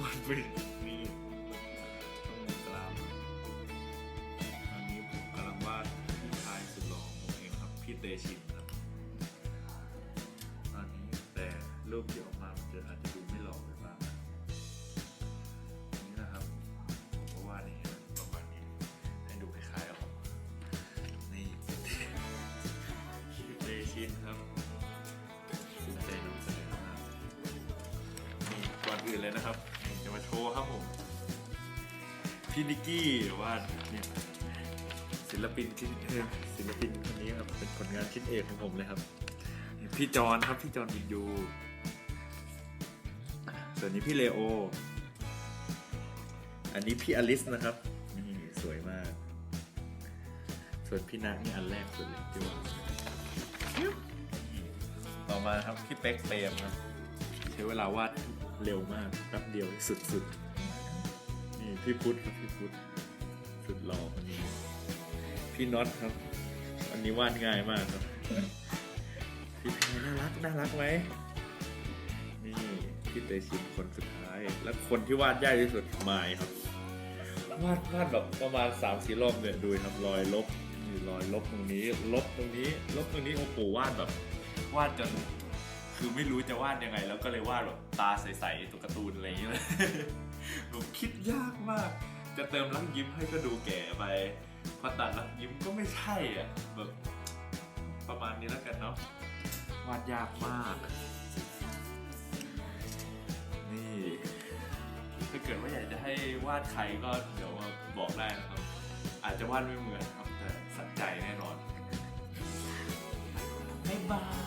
บึ้งนี่ต้องกลามตอนนี้ผมกำลังวาดพี่ชายสุดหล่อของผมเองครับ พี่เตชินครับ ตอนนี้แต่รูปที่ออกมามันจะอาจจะดูไม่หล่อไปบ้างนะนี่นะครับ ผมก็วาดอย่างนี้ประมาณนี้ ให้ดูคล้ายๆออกนี่พี่เตชินครับภูมิใจนำเสนอมากนี่ก่อนอื่นเลยนะครับ โชว์ครับผม พี่นิกกี้วาดเนี่ยศิลปินชิ้นเอกศิลปินคนนี้ครับเป็นผลงานชิ้นเอกของผมเลยครับ พี่จอนครับพี่จอนวินยูส่วนนี้พี่เลโอ อันนี้พี่อลิสนะครับนี่สวยมาก ส่วนพี่นักนี่อันแรกสุดเลยที่วาดต่อมาครับพี่เป๊กเปรมครับใช้เวลาวาด เร็วมากแป๊บเดียวสุดๆ นี่พี่พุทธครับพี่พุทธสุดหล่อคนนี้ พี่น็อตครับ อันนี้วาดง่ายมากครับพี่แพรน่ารักน่ารักไหมนี่พี่เตชินคนสุดท้าย และคนที่วาดยากที่สุดมายครับ วาดวาดแบบประมาณสามสี่รอบเนี่ยดูครับรอยลบนี่รอยลบตรงนี้ ลบตรงนี้ ลบตรงนี้โอ้โหวาดแบบวาดจน คือไม่รู้จะวาดยังไง แล้วก็เลยวาดแบบตาใสๆตัวการ์ตูนอะไรอย่างเงี้ยผมคิดยากมาก จะเติมรักยิ้มให้ก็ดูแก่ไปพอตัดรักยิ้มก็ไม่ใช่อะแบบประมาณนี้แล้วกันเนาะวาดยากมาก นี่ถ้าเกิดว่าอยากจะให้วาดใครก็เดี๋ยวมาบอกได้นะครับ อาจจะวาดไม่เหมือนครับแต่สัใจแน่นอนบ๊ายบาย